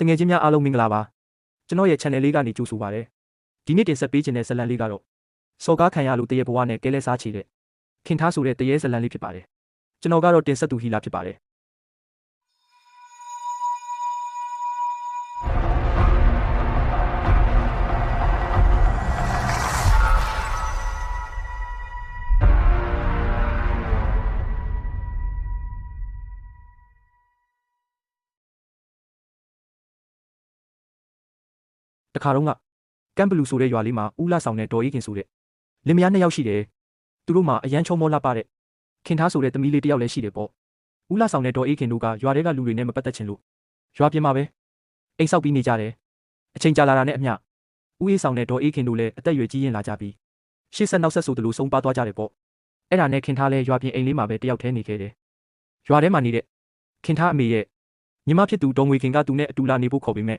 တငယ်ချင်းများအားလုံးမင်္ဂလာပါကျွန်တော်ရဲ့ channel လေးကနေကြိုဆိုပါရစေဒီနေ့တင်ဆက်ပေးခြင်းတဲ့ဇတ်လံလေးကတော့စော်ကားခံရလို့တရေဘဝနဲ့ကဲလဲစားချေတဲ့ခင်ထားဆိုတဲ့တရေဇတ်လံလေးဖြစ်ပါတယ်ကျွန်တော်ကတော့တင်ဆက်သူဟီလာဖြစ်ပါတယ် တခါတော့ကကမ်ဘလူဆိုတဲ့ရွာလေးမှာဦးလာဆောင်တဲ့ဒေါ်အေးခင်ဆိုတဲ့လင်မယားနှစ်ယောက်ရှိတယ်သူတို့မှာအရန်ချုံမောလှပတဲ့ခင်ထားဆိုတဲ့သမီးလေးတစ်ယောက်လည်းရှိတယ်ပေါ့ဦးလာဆောင်တဲ့ဒေါ်အေးခင်တို့ကရွာထဲကလူတွေနဲ့မပတ်သက်ချင်လို့ရွာပြင်မှာပဲအိမ်ဆောက်ပြီးနေကြတယ်အချိန်ကြာလာတာနဲ့အမျှဦးအေးဆောင်တဲ့ဒေါ်အေးခင်တို့လည်းအသက်အရွယ်ကြီးရင်လာကြပြီးရှေ့ဆက်နောက်ဆက်ဆိုသလိုဆုံးပါသွားကြတယ်ပေါ့အဲ့ဒါနဲ့ခင်ထားလဲရွာပြင်အိမ်လေးမှာပဲတယောက်တည်းနေခဲ့တယ်ရွာထဲမှာနေတဲ့ခင်ထားအမေရဲ့ညီမဖြစ်သူဒေါ်ငွေခင်ကသူနဲ့အတူလာနေဖို့ခေါ်ပေမဲ့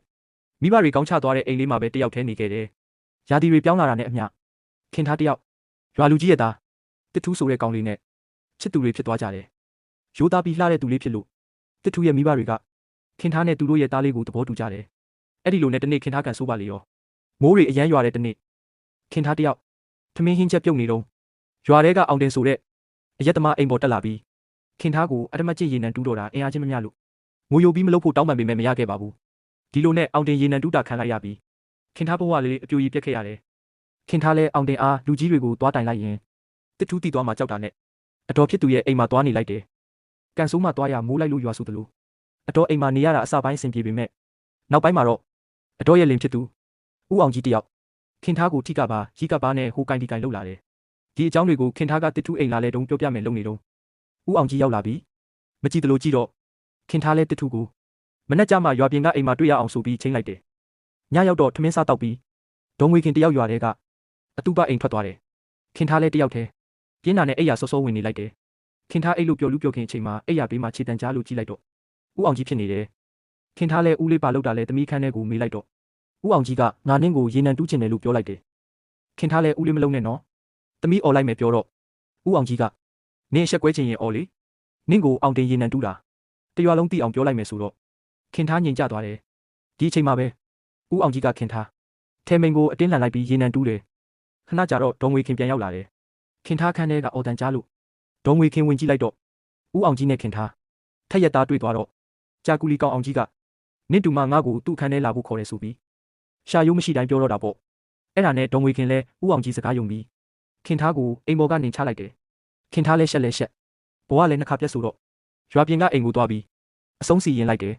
မိဘတွေကောင်းချသွားတဲ့အိမ်လေးမှာပဲတယောက်တည်းနေခဲ့တယ်။ရာသီတွေပြောင်းလာတာနဲ့အမျှခင်ထားတယောက်ရွာလူကြီးရဲ့သားတစ်ထူးဆိုတဲ့ကောင်လေးနဲ့ချစ်သူတွေဖြစ်သွားကြတယ်။ရိုးသားပြီးလှတဲ့သူလေးဖြစ်လို့တစ်ထူးရဲ့မိဘတွေကခင်ထားနဲ့သူတို့ရဲ့သားလေးကိုသဘောတူကြတယ်။အဲ့ဒီလိုနဲ့တနေ့ခင်ထားကန်ဆိုးပါလေရော။မိုးတွေအရန်ရွာတဲ့တနေ့ခင်ထားတယောက်ထမင်းဟင်းချက်ပြုတ်နေတော့ရွာထဲကအောင်တင်ဆိုတဲ့အရက်သမားအိမ်ပေါ်တက်လာပြီးခင်ထားကိုအတမချစ်ရေနံတူးတော့တာအင်အားချင်းမမျှလို့ငိုယိုပြီးမလုပ်ဖို့တောင်းပန်ပေမဲ့မရခဲ့ပါဘူး။ ဒီလိုနဲ့အောင်တင်ရေနံတူးတာခံလိုက်ရပြီးခင်ထားဘဝလေးအပြိုကြီးပြက်ခဲ့ရတယ်ခင်ထားလဲအောင်တင်အားလူကြီးတွေကိုသွားတိုင်လိုက်ရင်တစ်ထူးတီသွားမှကြောက်တာနဲ့အတော်ဖြစ်သူရဲ့အိမ်မှာသွားနေလိုက်တယ်ကန်ဆိုးမှသွားရမိုးလိုက်လို့ရွာဆိုသလိုအတော်အိမ်မှာနေရတာအစပိုင်းအဆင်ပြေပေမဲ့နောက်ပိုင်းမှာတော့အတော်ရဲ့လင်ဖြစ်သူဦးအောင်ကြီးတယောက်ခင်ထားကိုထိကပါရီကပါနဲ့ဟိုကင်ဒီကင်လောက်လာတယ်ဒီအကြောင်းတွေကိုခင်ထားကတစ်ထူးအိမ်လာလဲတုံးပြောပြမယ်လုပ်နေတော့ဦးအောင်ကြီးရောက်လာပြီးမကြည့်တလို့ကြည့်တော့ခင်ထားလဲတစ်ထူးကို မနေ့ကမှရွာပြင်ကအိမ်မှာတွေ့ရအောင်ဆိုပြီးချိန်လိုက်တယ်။ညရောက်တော့ထမင်းစားတောက်ပြီးဒေါငွေခင်တယောက်ရွာထဲကအတူပအိမ်ထွက်သွားတယ်။ခင်ထားလဲတယောက်တည်းပြင်းနာနဲ့အိယာစောစောဝင်နေလိုက်တယ်။ခင်ထားအိတ်လို့ပြောလူပြောခင်အချိန်မှာအိယာဘေးမှာခြေတံကြားလို့ကြည့်လိုက်တော့ဦးအောင်ကြီးဖြစ်နေတယ်။ခင်ထားလဲဦးလေးပါလောက်တာလဲတမိခန်းထဲကိုမေးလိုက်တော့ဦးအောင်ကြီးကငါနင်းကိုရေနံတူးချင်တယ်လို့ပြောလိုက်တယ်။ခင်ထားလဲဦးလေးမလုံးနဲ့နော်။တမိអော်လိုက်မယ်ပြောတော့ဦးအောင်ကြီးကနင်းအဆက်ကွဲချင်ရင်អော်လေ။နင်းကိုအောင်တင်ရေနံတူးတာတရွာလုံးသိအောင်ပြောလိုက်မယ်ဆိုတော့ ခင်ထားငြိမ်ကြသွားတယ်ဒီအချိန်မှာပဲဦးအောင်ကြီးကခင်ထားထဲမိန်ကိုအတင်းလန်လိုက်ပြီးရေနံတူးတယ်ခဏကြာတော့ဒေါငွေခင်ပြန်ရောက်လာတယ်ခင်ထားခန်းထဲကအော်တန်ကြားလို့ဒေါငွေခင်ဝင်ကြည့်လိုက်တော့ဦးအောင်ကြီးနဲ့ခင်ထားထက်ရက်သားတွေ့သွားတော့ကြာကူလီကောင်အောင်ကြီးကနင့်တူမငါ့ကိုသူ့ခန်းထဲလာဖို့ခေါ်တယ်ဆိုပြီးရှာယုံမရှိတိုင်းပြောတော့တာပေါ့အဲ့ဒါနဲ့ဒေါငွေခင်လဲဦးအောင်ကြီးစကားယုံပြီးခင်ထားကိုအိမ်ပေါ်ကနေချလိုက်တယ်ခင်ထားလဲရှက်လဲရှက်ဘဝလဲနှစ်ခါပြတ်ဆိုတော့ရွာပြင်ကအိမ်ကိုသွားပြီးအဆုံးစီရင်လိုက်တယ်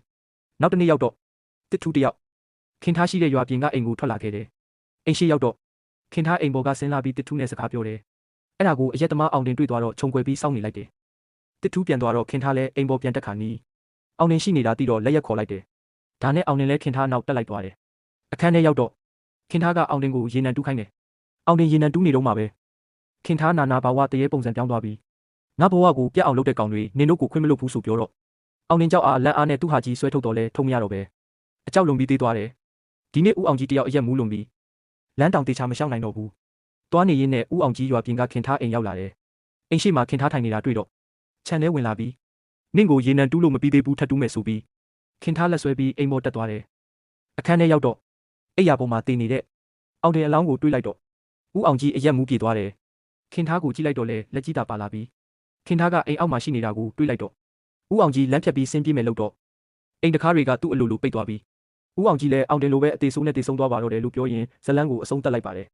နောက်တစ်နေ့ရောက်တော့တစ်ထူးတစ်ယောက်ခင်ထားရှိတဲ့ရွာပြင်ကအိမ်ကိုထွက်လာခဲ့တယ်။အိမ်ရှိရောက်တော့ခင်ထားအိမ်ပေါ်ကဆင်းလာပြီးတစ်ထူးနဲ့စကားပြောတယ်။အဲ့ဒါကိုအရက်သမားအောင်တင်တွေ့သွားတော့ခြုံကွယ်ပြီးစောင့်နေလိုက်တယ်။တစ်ထူးပြန်သွားတော့ခင်ထားလဲအိမ်ပေါ်ပြန်တက်ခါနီးအောင်တင်ရှိနေတာသိတော့လက်ရက်ခေါ်လိုက်တယ်။ဒါနဲ့အောင်တင်လဲခင်ထားနောက်တက်လိုက်သွားတယ်။အခန်းထဲရောက်တော့ခင်ထားကအောင်တင်ကိုရေနံတူးခိုင်းတယ်။အောင်တင်ရေနံတူးနေတော့မှပဲခင်ထားနာနာဘာဝတရေပုံစံပြောင်းသွားပြီးငါဘဝကိုပြတ်အောင်လုပ်တဲ့ကောင်တွေနင်တို့ကိုခွင့်မလုပ်ဘူးဆိုပြောတော့ အောင်တင်ကြောက်အားလက်အားနဲ့သူ့ဟာကြီးဆွဲထုတ်တော့လဲထုံမရတော့ပဲအကြောက်လွန်ပြီးသေးသွားတယ်ဒီနေ့ဦးအောင်ကြီးတယောက်အရက်မူးလွန်ပြီးလမ်းတောင်တေချာမရှောင်နိုင်တော့ဘူးသွားနေရင်းနဲ့ဦးအောင်ကြီးရွာပြင်ကခင်ထားအိမ်ရောက်လာတယ်အိမ်ရှိမှာခင်ထားထိုင်နေတာတွေ့တော့ခြံထဲဝင်လာပြီးနင့်ကိုရေနံတူးလို့မပြီးသေးဘူးထပ်တူးမယ်ဆိုပြီးခင်ထားလက်ဆွဲပြီးအိမ်ပေါ်တက်သွားတယ်အခန်းထဲရောက်တော့အိယာပေါ်မှာတည်နေတဲ့အောင်တင်အလောင်းကိုတွေးလိုက်တော့ဦးအောင်ကြီးအရက်မူးပြေသွားတယ်ခင်ထားကိုကြည့်လိုက်တော့လဲလက်ကြီးတာပါလာပြီးခင်ထားကအိမ်အောက်မှာရှိနေတာကိုတွေးလိုက်တော့ ဦးအောင်ကြီးလမ်းဖြတ်ပြီးဆင်းပြေးမယ်လို့တော့အိမ်တကားတွေကသူ့အလိုလိုပိတ်သွားပြီးဦးအောင်ကြီးလည်းအောင်တင်လိုပဲအသေးဆုံးနဲ့တေဆုံးသွားပါတော့တယ်လို့ပြောရင်ဇလန်းကိုအဆုံးသတ်လိုက်ပါတယ်